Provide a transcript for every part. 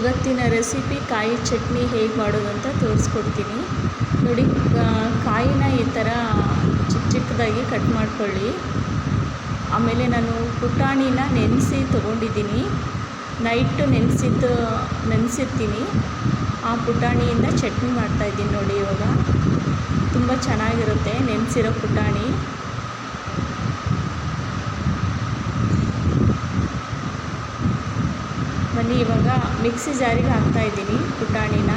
ಇವತ್ತಿನ ರೆಸಿಪಿ ಕಾಯಿ ಚಟ್ನಿ ಹೇಗೆ ಮಾಡೋದು ಅಂತ ತೋರಿಸ್ಕೊಡ್ತೀನಿ. ನೋಡಿ ಕಾಯಿನ ಈ ಥರ ಚಿಕ್ಕ ಚಿಕ್ಕದಾಗಿ ಕಟ್ ಮಾಡ್ಕೊಳ್ಳಿ. ಆಮೇಲೆ ನಾನು ಪುಟಾಣಿನ ನೆನೆಸಿ ತೊಗೊಂಡಿದ್ದೀನಿ. ನೈಟು ನೆನೆಸಿದ್ದು, ನೆನೆಸಿರ್ತೀನಿ. ಆ ಪುಟಾಣಿಯಿಂದ ಚಟ್ನಿ ಮಾಡ್ತಾಯಿದ್ದೀನಿ ನೋಡಿ ಇವಾಗ. ತುಂಬ ಚೆನ್ನಾಗಿರುತ್ತೆ ನೆನೆಸಿರೋ ಪುಟಾಣಿ. ಬನ್ನಿ ಇವಾಗ ಮಿಕ್ಸಿ ಜಾರಿಗೆ ಹಾಕ್ತಾ ಇದ್ದೀನಿ ಪುಟಾಣಿನ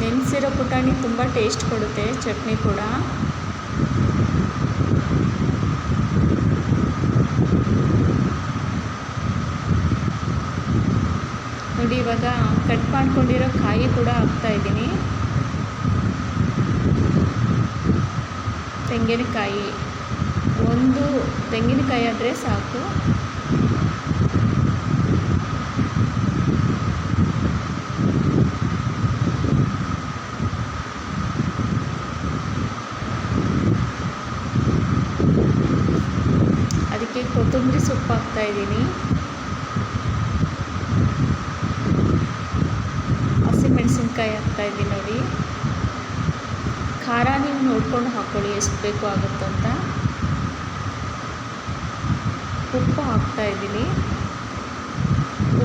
ನೆನೆಸಿರೋ ಪುಟಾಣಿ ತುಂಬ ಟೇಸ್ಟ್ ಕೊಡುತ್ತೆ, ಚಟ್ನಿ ಕೂಡ. ನೋಡಿ, ಇವಾಗ ಕಟ್ ಮಾಡ್ಕೊಂಡಿರೋ ಕಾಯಿ ಕೂಡ ಹಾಕ್ತಾ ಇದ್ದೀನಿ. ತೆಂಗಿನಕಾಯಿ. ಒಂದು ತೆಂಗಿನಕಾಯಿ ಆದರೆ ಸಾಕು. ಅದಕ್ಕೆ ಕೊತ್ತಂಬರಿ ಸೊಪ್ಪು ಹಾಕ್ತಾಯಿದ್ದೀನಿ ಹಸಿಮೆಣಸಿನ್ಕಾಯಿ ಹಾಕ್ತಾಯಿದ್ದೀನಿ ನೋಡಿ. ಖಾರ ನೀವು ನೋಡ್ಕೊಂಡು ಹಾಕ್ಕೊಳ್ಳಿ ಎಷ್ಟು ಬೇಕು ಆಗುತ್ತಂತ. ಉಪ್ಪು ಹಾಕ್ತಾಯಿದ್ದೀನಿ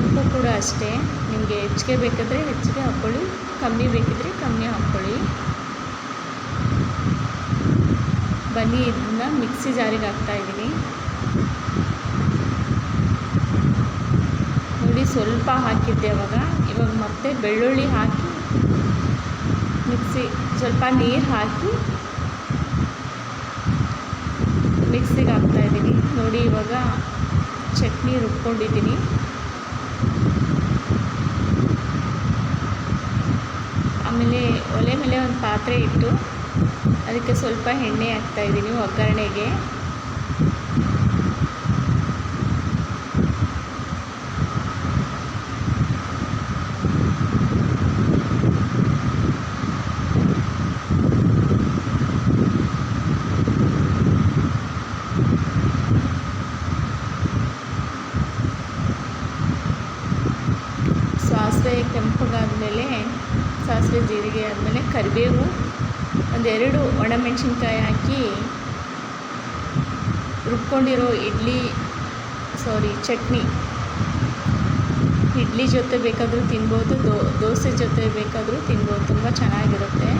ಉಪ್ಪು ಕೂಡ ಅಷ್ಟೇ. ನಿಮಗೆ ಹೆಚ್ಚಿಗೆ ಬೇಕಾದರೆ ಹೆಚ್ಚಿಗೆ ಹಾಕ್ಕೊಳ್ಳಿ ಕಮ್ಮಿ ಬೇಕಿದ್ರೆ ಕಮ್ಮಿ ಹಾಕ್ಕೊಳ್ಳಿ ಬನ್ನಿ, ಇದನ್ನ ಮಿಕ್ಸಿ ಜಾರಿಗೆ ಹಾಕ್ತಾಯಿದ್ದೀನಿ ನೋಡಿ, ಸ್ವಲ್ಪ ಹಾಕಿದ್ದೆ ಅವಾಗ. ಇವಾಗ ಮತ್ತೆ ಬೆಳ್ಳುಳ್ಳಿ ಹಾಕಿ, ಮಿಕ್ಸಿ, ಸ್ವಲ್ಪ ನೀರು ಹಾಕಿ ಮಿಕ್ಸಿಗೆ ಹಾಕ್ತಾಯಿದ್ದೀನಿ ನೋಡಿ, ಇವಾಗ ಚಟ್ನಿ ರುಬ್ಕೊಂಡಿದ್ದೀನಿ ಆಮೇಲೆ ಒಲೆ ಮೇಲೆ ಒಂದು ಪಾತ್ರೆ ಇಟ್ಟು ಅದಕ್ಕೆ ಸ್ವಲ್ಪ ಎಣ್ಣೆ ಹಾಕ್ತಾಯಿದ್ದೀನಿ ಒಗ್ಗರಣೆಗೆ. ಸಾಸಿವೆ ಕೆಂಪಗಾದಮೇಲೆ ಸಾಸಿವೆ ಜೀರಿಗೆ ಆದಮೇಲೆ ಕರಿಬೇವು, ಒಂದೆರಡು ಒಣಮೆಣಸಿನ್ಕಾಯಿ ಹಾಕಿ ರುಬ್ಕೊಂಡಿರೋ ಇಡ್ಲಿ ಸಾರಿ ಚಟ್ನಿ. ಇಡ್ಲಿ ಜೊತೆ ಬೇಕಾದರೂ ತಿನ್ಬೋದು ದೋಸೆ ಜೊತೆ ಬೇಕಾದರೂ ತಿನ್ಬೋದು, ತುಂಬ ಚೆನ್ನಾಗಿರುತ್ತೆ.